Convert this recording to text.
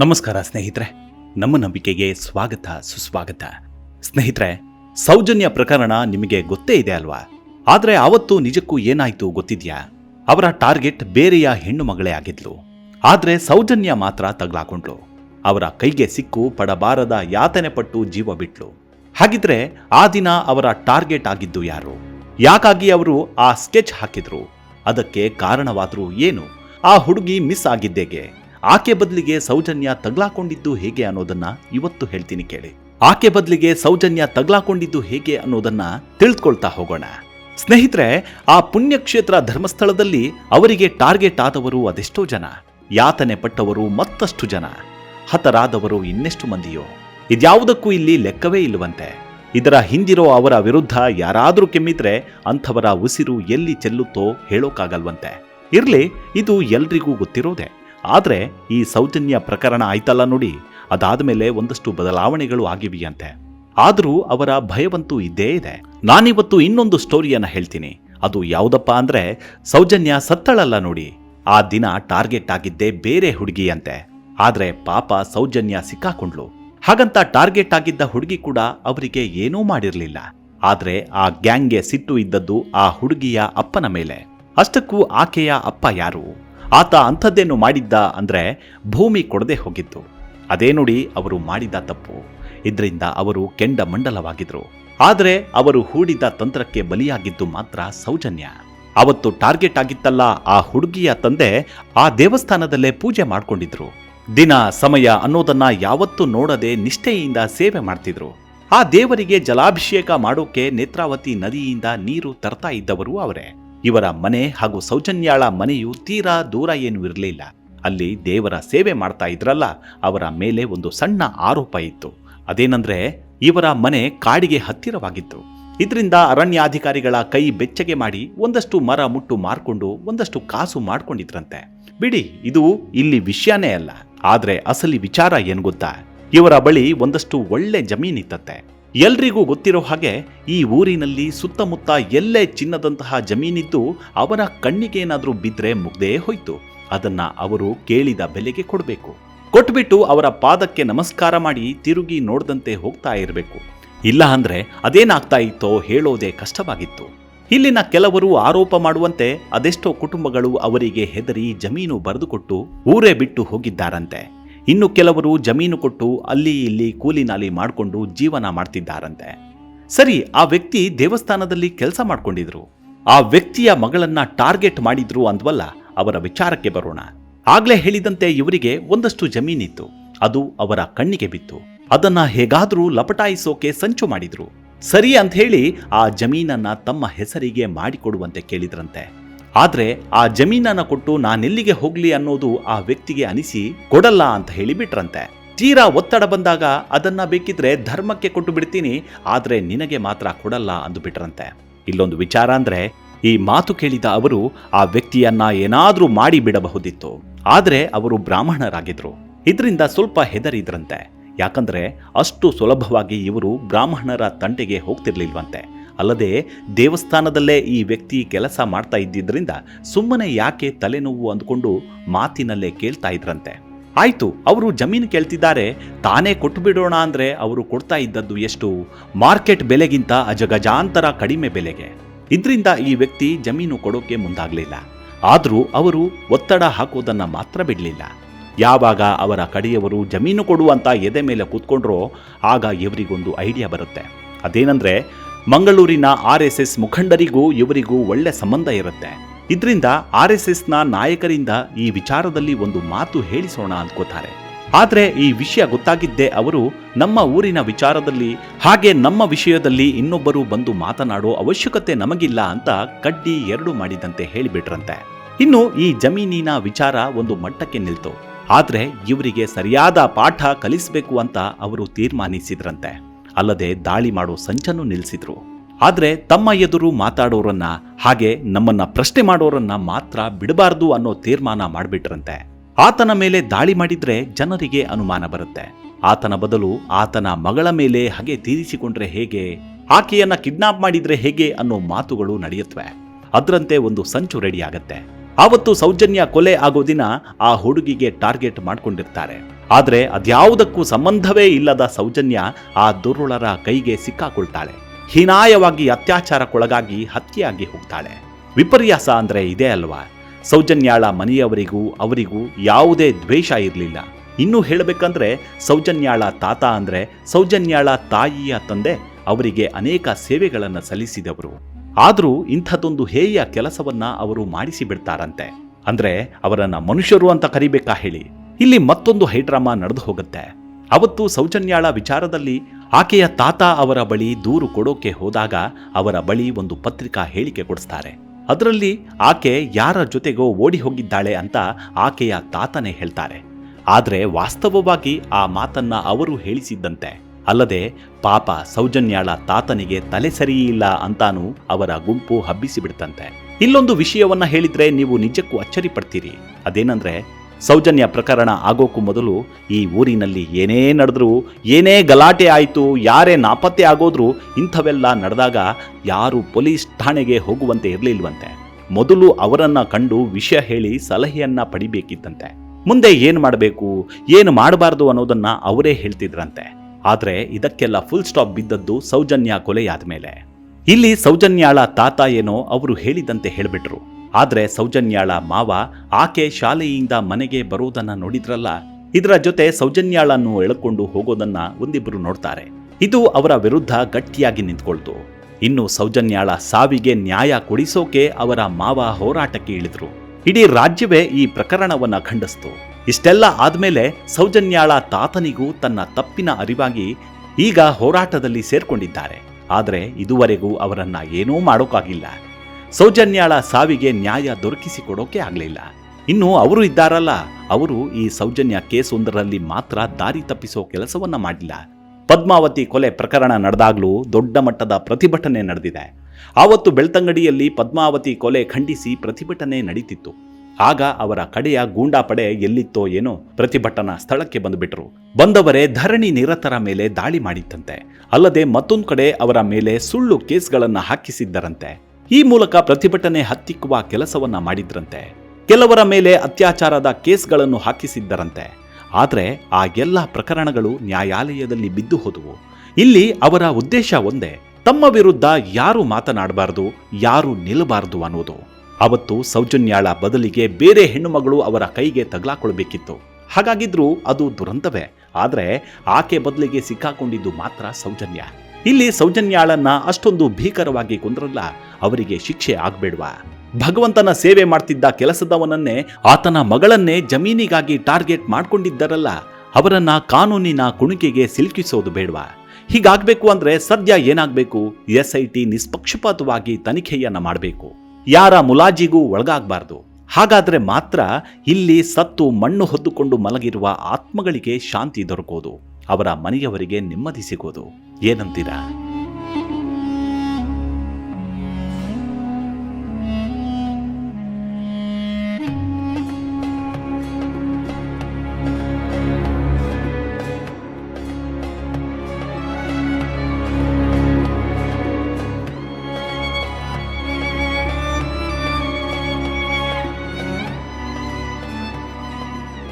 ನಮಸ್ಕಾರ ಸ್ನೇಹಿತರೆ, ನಮ್ಮ ನಂಬಿಕೆಗೆ ಸ್ವಾಗತ, ಸುಸ್ವಾಗತ. ಸ್ನೇಹಿತರೆ, ಸೌಜನ್ಯ ಪ್ರಕರಣ ನಿಮಗೆ ಗೊತ್ತೇ ಇದೆ ಅಲ್ವಾ? ಆದರೆ ಅವತ್ತು ನಿಜಕ್ಕೂ ಏನಾಯ್ತು ಗೊತ್ತಿದ್ಯಾ? ಅವರ ಟಾರ್ಗೆಟ್ ಬೇರೆಯ ಹೆಣ್ಣು ಮಗಳೇ ಆಗಿದ್ಲು. ಆದರೆ ಸೌಜನ್ಯ ಮಾತ್ರ ತಗ್ಲಾಕೊಂಡ್ಲು ಅವರ ಕೈಗೆ ಸಿಕ್ಕು ಪಡಬಾರದ ಯಾತನೆ ಪಟ್ಟು ಜೀವ ಬಿಟ್ಲು. ಹಾಗಿದ್ರೆ ಆ ದಿನ ಅವರ ಟಾರ್ಗೆಟ್ ಆಗಿದ್ದು ಯಾರು? ಯಾಕಾಗಿ ಅವರು ಆ ಸ್ಕೆಚ್ ಹಾಕಿದ್ರು? ಅದಕ್ಕೆ ಕಾರಣವಾದ್ರು ಏನು? ಆ ಹುಡುಗಿ ಮಿಸ್ ಆಗಿದ್ದೇಗೆ? ಆಕೆ ಬದಲಿಗೆ ಸೌಜನ್ಯ ತಗ್ಲಾಕೊಂಡಿದ್ದು ಹೇಗೆ ಅನ್ನೋದನ್ನ ಇವತ್ತು ಹೇಳ್ತೀನಿ ಕೇಳಿ. ಆಕೆ ಬದಲಿಗೆ ಸೌಜನ್ಯ ತಗ್ಲಾಕೊಂಡಿದ್ದು ಹೇಗೆ ಅನ್ನೋದನ್ನ ತಿಳಿದುಕೊಳ್ತಾ ಹೋಗೋಣ. ಸ್ನೇಹಿತರೆ, ಆ ಪುಣ್ಯಕ್ಷೇತ್ರ ಧರ್ಮಸ್ಥಳದಲ್ಲಿ ಅವರಿಗೆ ಟಾರ್ಗೆಟ್ ಆದವರು ಅದೆಷ್ಟೋ ಜನ. ಯಾತನೆ ಪಟ್ಟವರು ಮತ್ತಷ್ಟು ಜನ. ಹತರಾದವರು ಇನ್ನೆಷ್ಟು ಮಂದಿಯೋ. ಇದ್ಯಾವುದಕ್ಕೂ ಇಲ್ಲಿ ಲೆಕ್ಕವೇ ಇಲ್ಲವಂತೆ. ಇದರ ಹಿಂದಿರೋ ಅವರ ವಿರುದ್ಧ ಯಾರಾದರೂ ಕೆಮ್ಮಿದ್ರೆ ಅಂಥವರ ಉಸಿರು ಎಲ್ಲಿ ಚೆಲ್ಲುತ್ತೋ ಹೇಳೋಕ್ಕಾಗಲ್ವಂತೆ ಇರ್ಲಿ, ಇದು ಎಲ್ರಿಗೂ ಗೊತ್ತಿರೋದೆ. ಆದ್ರೆ ಈ ಸೌಜನ್ಯ ಪ್ರಕರಣ ಆಯ್ತಲ್ಲ ನೋಡಿ. ಅದಾದ ಮೇಲೆ ಒಂದಷ್ಟು ಬದಲಾವಣೆಗಳು ಆಗಿವೆಯಂತೆ. ಆದರೂ ಅವರ ಭಯವಂತೂ ಇದ್ದೇ ಇದೆ. ನಾನಿವತ್ತು ಇನ್ನೊಂದು ಸ್ಟೋರಿಯನ್ನ ಹೇಳ್ತೀನಿ. ಅದು ಯಾವುದಪ್ಪ ಅಂದ್ರೆ ಸೌಜನ್ಯ ಸತ್ತಳಲ್ಲ ನೋಡಿ. ಆ ದಿನ ಟಾರ್ಗೆಟ್ ಆಗಿದ್ದೇ ಬೇರೆ ಹುಡುಗಿಯಂತೆ. ಆದರೆ ಪಾಪ ಸೌಜನ್ಯ ಸಿಕ್ಕಾಕೊಂಡ್ಲು ಹಾಗಂತ ಟಾರ್ಗೆಟ್ ಆಗಿದ್ದ ಹುಡುಗಿ ಕೂಡ ಅವರಿಗೆ ಏನೂ ಮಾಡಿರಲಿಲ್ಲ. ಆದರೆ ಆ ಗ್ಯಾಂಗ್ಗೆ ಸಿಟ್ಟು ಇದ್ದದ್ದು ಆ ಹುಡುಗಿಯ ಅಪ್ಪನ ಮೇಲೆ. ಅಷ್ಟಕ್ಕೂ ಆಕೆಯ ಅಪ್ಪ ಯಾರು? ಆತ ಅಂಥದ್ದೇನು ಮಾಡಿದ್ದ ಅಂದರೆ ಭೂಮಿ ಕೊಡದೆ ಹೋಗಿತ್ತು ಅದೇ ನೋಡಿ ಅವರು ಮಾಡಿದ ತಪ್ಪು. ಇದರಿಂದ ಅವರು ಕೆಂಡ ಮಂಡಲವಾಗಿದ್ರು. ಆದರೆ ಅವರು ಹೂಡಿದ ತಂತ್ರಕ್ಕೆ ಬಲಿಯಾಗಿದ್ದು ಮಾತ್ರ ಸೌಜನ್ಯ. ಅವತ್ತು ಟಾರ್ಗೆಟ್ ಆಗಿತ್ತಲ್ಲ ಆ ಹುಡುಗಿಯ ತಂದೆ ಆ ದೇವಸ್ಥಾನದಲ್ಲೇ ಪೂಜೆ ಮಾಡ್ಕೊಂಡಿದ್ರು. ದಿನ ಸಮಯ ಅನ್ನೋದನ್ನ ಯಾವತ್ತೂ ನೋಡದೆ ನಿಷ್ಠೆಯಿಂದ ಸೇವೆ ಮಾಡ್ತಿದ್ರು. ಆ ದೇವರಿಗೆ ಜಲಾಭಿಷೇಕ ಮಾಡೋಕೆ ನೇತ್ರಾವತಿ ನದಿಯಿಂದ ನೀರು ತರ್ತಾ ಇದ್ದವರು ಅವರೇ. ಇವರ ಮನೆ ಹಾಗೂ ಸೌಜನ್ಯಾಳ ಮನೆಯು ತೀರಾ ದೂರ ಏನೂ ಇರಲಿಲ್ಲ. ಅಲ್ಲಿ ದೇವರ ಸೇವೆ ಮಾಡ್ತಾ ಇದ್ರಲ್ಲ, ಅವರ ಮೇಲೆ ಒಂದು ಸಣ್ಣ ಆರೋಪ ಇತ್ತು. ಅದೇನಂದ್ರೆ, ಇವರ ಮನೆ ಕಾಡಿಗೆ ಹತ್ತಿರವಾಗಿತ್ತು. ಇದರಿಂದ ಅರಣ್ಯಾಧಿಕಾರಿಗಳ ಕೈ ಬೆಚ್ಚಗೆ ಮಾಡಿ ಒಂದಷ್ಟು ಮರ ಮುಟ್ಟು ಮಾರ್ಕೊಂಡು ಒಂದಷ್ಟು ಕಾಸು ಮಾಡ್ಕೊಂಡಿದ್ರಂತೆ. ಬಿಡಿ, ಇದು ಇಲ್ಲಿ ವಿಷಯನೇ ಅಲ್ಲ. ಆದ್ರೆ ಅಸಲಿ ವಿಚಾರ ಏನ್ ಗೊತ್ತಾ? ಇವರ ಬಳಿ ಒಂದಷ್ಟು ಒಳ್ಳೆ ಜಮೀನಿತ್ತತ್ತೆ ಎಲ್ರಿಗೂ ಗೊತ್ತಿರೋ ಹಾಗೆ ಈ ಊರಿನಲ್ಲಿ ಸುತ್ತಮುತ್ತ ಎಲ್ಲೇ ಚಿನ್ನದಂತಹ ಜಮೀನಿದ್ದು ಅವರ ಕಣ್ಣಿಗೇನಾದರೂ ಬಿದ್ರೆ ಮುಗ್ದೇ ಹೋಯ್ತು. ಅದನ್ನ ಅವರು ಕೇಳಿದ ಬೆಲೆಗೆ ಕೊಡಬೇಕು. ಕೊಟ್ಬಿಟ್ಟು ಅವರ ಪಾದಕ್ಕೆ ನಮಸ್ಕಾರ ಮಾಡಿ ತಿರುಗಿ ನೋಡ್ದಂತೆ ಹೋಗ್ತಾ ಇರಬೇಕು. ಇಲ್ಲ ಅಂದ್ರೆ ಅದೇನಾಗ್ತಾ ಇತ್ತೋ ಹೇಳೋದೇ ಕಷ್ಟವಾಗಿತ್ತು. ಇಲ್ಲಿನ ಕೆಲವರು ಆರೋಪ ಮಾಡುವಂತೆ ಅದೆಷ್ಟೋ ಕುಟುಂಬಗಳು ಅವರಿಗೆ ಹೆದರಿ ಜಮೀನು ಬರೆದುಕೊಟ್ಟು ಊರೇ ಬಿಟ್ಟು ಹೋಗಿದ್ದಾರಂತೆ. ಇನ್ನು ಕೆಲವರು ಜಮೀನು ಕೊಟ್ಟು ಅಲ್ಲಿ ಇಲ್ಲಿ ಕೂಲಿ ನಾಲಿ ಮಾಡಿಕೊಂಡು ಜೀವನ ಮಾಡ್ತಿದ್ದಾರಂತೆ. ಸರಿ, ಆ ವ್ಯಕ್ತಿ ದೇವಸ್ಥಾನದಲ್ಲಿ ಕೆಲಸ ಮಾಡ್ಕೊಂಡಿದ್ರು. ಆ ವ್ಯಕ್ತಿಯ ಮಗಳನ್ನ ಟಾರ್ಗೆಟ್ ಮಾಡಿದ್ರು ಅಂದ್ವಲ್ಲ, ಅವರ ವಿಚಾರಕ್ಕೆ ಬರೋಣ. ಆಗ್ಲೇ ಹೇಳಿದಂತೆ ಇವರಿಗೆ ಒಂದಷ್ಟು ಜಮೀನಿತ್ತು. ಅದು ಅವರ ಕಣ್ಣಿಗೆ ಬಿತ್ತು. ಅದನ್ನ ಹೇಗಾದ್ರೂ ಲಪಟಾಯಿಸೋಕೆ ಸಂಚು ಮಾಡಿದ್ರು. ಸರಿ ಅಂತ ಹೇಳಿ ಆ ಜಮೀನನ್ನ ತಮ್ಮ ಹೆಸರಿಗೆ ಮಾಡಿಕೊಡುವಂತೆ ಕೇಳಿದ್ರಂತೆ. ಆದ್ರೆ ಆ ಜಮೀನನ್ನ ಕೊಟ್ಟು ನಾನೆಲ್ಲಿಗೆ ಹೋಗ್ಲಿ ಅನ್ನೋದು ಆ ವ್ಯಕ್ತಿಗೆ ಅನಿಸಿ, ಕೊಡಲ್ಲ ಅಂತ ಹೇಳಿ ಬಿಟ್ರಂತೆ. ತೀರಾ ಒತ್ತಡ ಬಂದಾಗ ಅದನ್ನ ಬೇಕಿದ್ರೆ ಧರ್ಮಕ್ಕೆ ಕೊಟ್ಟು ಬಿಡ್ತೀನಿ, ಆದ್ರೆ ನಿನಗೆ ಮಾತ್ರ ಕೊಡಲ್ಲ ಅಂದು ಬಿಟ್ರಂತೆ. ಇಲ್ಲೊಂದು ವಿಚಾರ ಅಂದ್ರೆ, ಈ ಮಾತು ಕೇಳಿದ ಅವರು ಆ ವ್ಯಕ್ತಿಯನ್ನ ಏನಾದ್ರೂ ಮಾಡಿ ಬಿಡಬಹುದಿತ್ತು. ಆದ್ರೆ ಅವರು ಬ್ರಾಹ್ಮಣರಾಗಿದ್ರು. ಇದರಿಂದ ಸ್ವಲ್ಪ ಹೆದರಿದ್ರಂತೆ. ಯಾಕಂದ್ರೆ ಅಷ್ಟು ಸುಲಭವಾಗಿ ಇವರು ಬ್ರಾಹ್ಮಣರ ತಂಟೆಗೆ ಹೋಗ್ತಿರ್ಲಿಲ್ವಂತೆ. ಅಲ್ಲದೆ ದೇವಸ್ಥಾನದಲ್ಲೇ ಈ ವ್ಯಕ್ತಿ ಕೆಲಸ ಮಾಡ್ತಾ ಇದ್ದಿದ್ದರಿಂದ ಸುಮ್ಮನೆ ಯಾಕೆ ತಲೆನೋವು ಅಂದ್ಕೊಂಡು ಮಾತಿನಲ್ಲೇ ಕೇಳ್ತಾ ಇದ್ರಂತೆ. ಆಯಿತು, ಅವರು ಜಮೀನು ಕೇಳ್ತಿದ್ದಾರೆ, ತಾನೇ ಕೊಟ್ಟು ಬಿಡೋಣ ಅಂದ್ರೆ ಅವರು ಕೊಡ್ತಾ ಇದ್ದದ್ದು ಎಷ್ಟು? ಮಾರ್ಕೆಟ್ ಬೆಲೆಗಿಂತ ಅಜಗಜಾಂತರ ಕಡಿಮೆ ಬೆಲೆಗೆ. ಇದರಿಂದ ಈ ವ್ಯಕ್ತಿ ಜಮೀನು ಕೊಡೋಕೆ ಮುಂದಾಗಲಿಲ್ಲ. ಆದರೂ ಅವರು ಒತ್ತಡ ಹಾಕೋದನ್ನ ಮಾತ್ರ ಬಿಡಲಿಲ್ಲ. ಯಾವಾಗ ಅವರ ಕಡೆಯವರು ಜಮೀನು ಕೊಡುವಂತ ಎದೆ ಮೇಲೆ ಕೂತ್ಕೊಂಡ್ರೋ ಆಗ ಇವರಿಗೊಂದು ಐಡಿಯಾ ಬರುತ್ತೆ. ಅದೇನಂದ್ರೆ ಮಂಗಳೂರಿನ ಆರ್ ಎಸ್ ಎಸ್ ಮುಖಂಡರಿಗೂ ಇವರಿಗೂ ಒಳ್ಳೆ ಸಂಬಂಧ ಇರುತ್ತೆ. ಇದರಿಂದ ಆರ್ ಎಸ್ ಎಸ್ನ ನಾಯಕರಿಂದ ಈ ವಿಚಾರದಲ್ಲಿ ಒಂದು ಮಾತು ಹೇಳಿಸೋಣ ಅಂದ್ಕೋತಾರೆ ಆದ್ರೆ ಈ ವಿಷಯ ಗೊತ್ತಾಗಿದ್ದೇ ಅವರು ನಮ್ಮ ಊರಿನ ವಿಚಾರದಲ್ಲಿ ಹಾಗೆ ನಮ್ಮ ವಿಷಯದಲ್ಲಿ ಇನ್ನೊಬ್ಬರು ಬಂದು ಮಾತನಾಡೋ ಅವಶ್ಯಕತೆ ನಮಗಿಲ್ಲ ಅಂತ ಕಡ್ಡಿ ಎರಡು ಮಾಡಿದಂತೆ ಹೇಳಿಬಿಟ್ರಂತೆ. ಇನ್ನು ಈ ಜಮೀನಿನ ವಿಚಾರ ಒಂದು ಮಟ್ಟಕ್ಕೆ ನಿಲ್ತು. ಆದ್ರೆ ಇವರಿಗೆ ಸರಿಯಾದ ಪಾಠ ಕಲಿಸಬೇಕು ಅಂತ ಅವರು ತೀರ್ಮಾನಿಸಿದ್ರಂತೆ. ಅಲ್ಲದೆ ದಾಳಿ ಮಾಡೋ ಸಂಚನ್ನು ನಿಲ್ಲಿಸಿದ್ರು. ಆದ್ರೆ ತಮ್ಮ ಎದುರು ಮಾತಾಡೋರನ್ನ ಹಾಗೆ ನಮ್ಮನ್ನ ಪ್ರಶ್ನೆ ಮಾಡೋರನ್ನ ಮಾತ್ರ ಬಿಡಬಾರ್ದು ಅನ್ನೋ ತೀರ್ಮಾನ ಮಾಡಿಬಿಟ್ರಂತೆ. ಆತನ ಮೇಲೆ ದಾಳಿ ಮಾಡಿದ್ರೆ ಜನರಿಗೆ ಅನುಮಾನ ಬರುತ್ತೆ. ಆತನ ಬದಲು ಆತನ ಮಗಳ ಮೇಲೆ ಹಾಗೆ ತೀರಿಸಿಕೊಂಡ್ರೆ ಹೇಗೆ, ಆಕೆಯನ್ನ ಕಿಡ್ನಾಪ್ ಮಾಡಿದ್ರೆ ಹೇಗೆ ಅನ್ನೋ ಮಾತುಗಳು ನಡೆಯುತ್ತವೆ ಅದರಂತೆ ಒಂದು ಸಂಚು ರೆಡಿ ಆಗತ್ತೆ. ಆವತ್ತು ಸೌಜನ್ಯ ಕೊಲೆ ಆಗೋ ದಿನ ಆ ಹುಡುಗಿಗೆ ಟಾರ್ಗೆಟ್ ಮಾಡ್ಕೊಂಡಿರ್ತಾರೆ. ಆದ್ರೆ ಅದ್ಯಾವುದಕ್ಕೂ ಸಂಬಂಧವೇ ಇಲ್ಲದ ಸೌಜನ್ಯ ಆ ದುರುಳರ ಕೈಗೆ ಸಿಕ್ಕಾಕೊಳ್ತಾಳೆ. ಹೀನಾಯವಾಗಿ ಅತ್ಯಾಚಾರಕ್ಕೊಳಗಾಗಿ ಹತ್ಯೆಯಾಗಿ ಹೋಗ್ತಾಳೆ. ವಿಪರ್ಯಾಸ ಅಂದ್ರೆ ಇದೇ ಅಲ್ವಾ? ಸೌಜನ್ಯಾಳ ಮನೆಯವರಿಗೂ ಅವರಿಗೂ ಯಾವುದೇ ದ್ವೇಷ ಇರಲಿಲ್ಲ. ಇನ್ನೂ ಹೇಳಬೇಕಂದ್ರೆ ಸೌಜನ್ಯಾಳ ತಾತ ಅಂದ್ರೆ ಸೌಜನ್ಯಾಳ ತಾಯಿಯ ತಂದೆ ಅವರಿಗೆ ಅನೇಕ ಸೇವೆಗಳನ್ನು ಸಲ್ಲಿಸಿದವರು. ಆದರೂ ಇಂಥದ್ದೊಂದು ಹೇಯ ಕೆಲಸವನ್ನ ಅವರು ಮಾಡಿಸಿಬಿಡ್ತಾರಂತೆ. ಅಂದ್ರೆ ಅವರನ್ನ ಮನುಷ್ಯರು ಅಂತ ಕರಿಬೇಕಾ ಹೇಳಿ? ಇಲ್ಲಿ ಮತ್ತೊಂದು ಹೈಡ್ರಾಮಾ ನಡೆದು ಹೋಗುತ್ತೆ. ಅವತ್ತು ಸೌಜನ್ಯಾಳ ವಿಚಾರದಲ್ಲಿ ಆಕೆಯ ತಾತ ಅವರ ಬಳಿ ದೂರು ಕೊಡೋಕೆ ಹೋದಾಗ ಅವರ ಬಳಿ ಒಂದು ಪತ್ರಿಕಾ ಹೇಳಿಕೆ ಕೊಡಿಸ್ತಾರೆ. ಅದರಲ್ಲಿ ಆಕೆ ಯಾರ ಜೊತೆಗೋ ಓಡಿ ಹೋಗಿದ್ದಾಳೆ ಅಂತ ಆಕೆಯ ತಾತನೇ ಹೇಳ್ತಾರೆ. ಆದರೆ ವಾಸ್ತವವಾಗಿ ಆ ಮಾತನ್ನ ಅವರು ಹೇಳಿಸಿದ್ದಂತೆ. ಅಲ್ಲದೆ ಪಾಪ ಸೌಜನ್ಯಾಳ ತಾತನಿಗೆ ತಲೆ ಸರಿಯಿಲ್ಲ ಅಂತಾನೂ ಅವರ ಗುಂಪು ಹಬ್ಬಿಸಿಬಿಡ್ತಂತೆ. ಇಲ್ಲೊಂದು ವಿಷಯವನ್ನ ಹೇಳಿದ್ರೆ ನೀವು ನಿಜಕ್ಕೂ ಅಚ್ಚರಿ ಪಡ್ತೀರಿ ಅದೇನಂದ್ರೆ ಸೌಜನ್ಯ ಪ್ರಕರಣ ಆಗೋಕ್ಕೂ ಮೊದಲು ಈ ಊರಿನಲ್ಲಿ ಏನೇ ನಡೆದ್ರೂ, ಏನೇ ಗಲಾಟೆ ಆಯಿತು, ಯಾರೇ ನಾಪತ್ತೆ ಆಗೋದ್ರು ಇಂಥವೆಲ್ಲ ನಡೆದಾಗ ಯಾರು ಪೊಲೀಸ್ ಠಾಣೆಗೆ ಹೋಗುವಂತೆ ಇರಲಿಲ್ವಂತೆ. ಮೊದಲು ಅವರನ್ನ ಕಂಡು ವಿಷಯ ಹೇಳಿ ಸಲಹೆಯನ್ನ ಪಡಿಬೇಕಿತ್ತಂತೆ. ಮುಂದೆ ಏನು ಮಾಡಬೇಕು, ಏನು ಮಾಡಬಾರ್ದು ಅನ್ನೋದನ್ನ ಅವರೇ ಹೇಳ್ತಿದ್ರಂತೆ. ಆದ್ರೆ ಇದಕ್ಕೆಲ್ಲ ಫುಲ್ ಸ್ಟಾಪ್ ಬಿದ್ದದ್ದು ಸೌಜನ್ಯ ಕೊಲೆಯಾದ ಮೇಲೆ ಇಲ್ಲಿ ಸೌಜನ್ಯಾಳ ತಾತ ಏನೋ ಅವರು ಹೇಳಿದಂತೆ ಹೇಳಿಬಿಟ್ರು. ಆದ್ರೆ ಸೌಜನ್ಯಾಳ ಮಾವ ಆಕೆ ಶಾಲೆಯಿಂದ ಮನೆಗೆ ಬರೋದನ್ನ ನೋಡಿದ್ರಲ್ಲ? ಇದರ ಜೊತೆ ಸೌಜನ್ಯಾಳನ್ನು ಎಳ್ಕೊಂಡು ಹೋಗೋದನ್ನ ಒಂದಿಬ್ಬರು ನೋಡ್ತಾರೆ. ಇದು ಅವರ ವಿರುದ್ಧ ಗಟ್ಟಿಯಾಗಿ ನಿಂತ್ಕೊಳ್ತು. ಇನ್ನು ಸೌಜನ್ಯಾಳ ಸಾವಿಗೆ ನ್ಯಾಯ ಕೊಡಿಸೋಕೆ ಅವರ ಮಾವ ಹೋರಾಟಕ್ಕೆ ಇಳಿದ್ರು. ಇಡೀ ರಾಜ್ಯವೇ ಈ ಪ್ರಕರಣವನ್ನ ಖಂಡಿಸ್ತು. ಇಷ್ಟೆಲ್ಲ ಆದ್ಮೇಲೆ ಸೌಜನ್ಯಾಳ ತಾತನಿಗೂ ತನ್ನ ತಪ್ಪಿನ ಅರಿವಾಗಿ ಈಗ ಹೋರಾಟದಲ್ಲಿ ಸೇರ್ಕೊಂಡಿದ್ದಾರೆ. ಆದರೆ ಇದುವರೆಗೂ ಅವರನ್ನ ಏನೂ ಮಾಡೋಕ್ಕಾಗಿಲ್ಲ ಸೌಜನ್ಯಾಳ ಸಾವಿಗೆ ನ್ಯಾಯ ದೊರಕಿಸಿಕೊಡೋಕೆ ಆಗಲಿಲ್ಲ. ಇನ್ನು ಅವರು ಇದ್ದಾರಲ್ಲ, ಅವರು ಈ ಸೌಜನ್ಯ ಕೇಸ್ ಒಂದರಲ್ಲಿ ಮಾತ್ರ ದಾರಿ ತಪ್ಪಿಸೋ ಕೆಲಸವನ್ನ ಮಾಡಿಲ್ಲ. ಪದ್ಮಾವತಿ ಕೊಲೆ ಪ್ರಕರಣ ನಡೆದಾಗಲೂ ದೊಡ್ಡ ಮಟ್ಟದ ಪ್ರತಿಭಟನೆ ನಡೆದಿದೆ. ಆವತ್ತು ಬೆಳ್ತಂಗಡಿಯಲ್ಲಿ ಪದ್ಮಾವತಿ ಕೊಲೆ ಖಂಡಿಸಿ ಪ್ರತಿಭಟನೆ ನಡೀತಿತ್ತು. ಆಗ ಅವರ ಕಡೆಯ ಗೂಂಡಾ ಪಡೆ ಎಲ್ಲಿತ್ತೋ ಏನೋ ಪ್ರತಿಭಟನಾ ಸ್ಥಳಕ್ಕೆ ಬಂದುಬಿಟ್ರು. ಬಂದವರೇ ಧರಣಿ ನಿರತರ ಮೇಲೆ ದಾಳಿ ಮಾಡಿತ್ತಂತೆ ಅಲ್ಲದೆ ಮತ್ತೊಂದು ಕಡೆ ಅವರ ಮೇಲೆ ಸುಳ್ಳು ಕೇಸ್ಗಳನ್ನು ಹಾಕಿಸಿದ್ದರಂತೆ. ಈ ಮೂಲಕ ಪ್ರತಿಭಟನೆ ಹತ್ತಿಕ್ಕುವ ಕೆಲಸವನ್ನ ಮಾಡಿದ್ರಂತೆ. ಕೆಲವರ ಮೇಲೆ ಅತ್ಯಾಚಾರದ ಕೇಸ್ಗಳನ್ನು ಹಾಕಿಸಿದ್ದರಂತೆ. ಆದರೆ ಆ ಎಲ್ಲ ಪ್ರಕರಣಗಳು ನ್ಯಾಯಾಲಯದಲ್ಲಿ ಬಿದ್ದು ಹೋದವು. ಇಲ್ಲಿ ಅವರ ಉದ್ದೇಶ ಒಂದೇ, ತಮ್ಮ ವಿರುದ್ಧ ಯಾರು ಮಾತನಾಡಬಾರದು, ಯಾರು ನಿಲ್ಲಬಾರದು ಅನ್ನೋದು. ಅವತ್ತು ಸೌಜನ್ಯಾಳ ಬದಲಿಗೆ ಬೇರೆ ಹೆಣ್ಣುಮಗಳು ಅವರ ಕೈಗೆ ತಗಲಾಕೊಳ್ಬೇಕಿತ್ತು. ಹಾಗಾಗಿದ್ರೂ ಅದು ದುರಂತವೇ, ಆದರೆ ಆಕೆ ಬದಲಿಗೆ ಸಿಕ್ಕಾಕೊಂಡಿದ್ದು ಮಾತ್ರ ಸೌಜನ್ಯ. ಇಲ್ಲಿ ಸೌಜನ್ಯಾಳನ್ನ ಅಷ್ಟೊಂದು ಭೀಕರವಾಗಿ ಕೊಂದ್ರಲ್ಲ, ಅವರಿಗೆ ಶಿಕ್ಷೆ ಆಗ್ಬೇಡ್ವಾ. ಭಗವಂತನ ಸೇವೆ ಮಾಡ್ತಿದ್ದ ಕೆಲಸದವನನ್ನೇ ಆತನ ಮಗಳನ್ನೇ ಜಮೀನಿಗಾಗಿ ಟಾರ್ಗೆಟ್ ಮಾಡ್ಕೊಂಡಿದ್ದರಲ್ಲ, ಅವರನ್ನ ಕಾನೂನಿನ ಕುಣಿಕೆಗೆ ಸಿಲುಕಿಸೋದು ಬೇಡ್ವಾ. ಹೀಗಾಗಬೇಕು ಅಂದ್ರೆ ಸದ್ಯ ಏನಾಗಬೇಕು? ಎಸ್ ಐ ಟಿ ನಿಷ್ಪಕ್ಷಪಾತವಾಗಿ ತನಿಖೆಯನ್ನ ಮಾಡಬೇಕು. ಯಾರ ಮುಲಾಜಿಗೂ ಒಳಗಾಗಬಾರ್ದು. ಹಾಗಾದ್ರೆ ಮಾತ್ರ ಇಲ್ಲಿ ಸತ್ತು ಮಣ್ಣು ಹೊದ್ದುಕೊಂಡು ಮಲಗಿರುವ ಆತ್ಮಗಳಿಗೆ ಶಾಂತಿ ದೊರಕೋದು. ಅವರ ಮನೆಯವರಿಗೆ ನೆಮ್ಮದಿ ಸಿಗೋದು. ಏನಂತೀರಾ?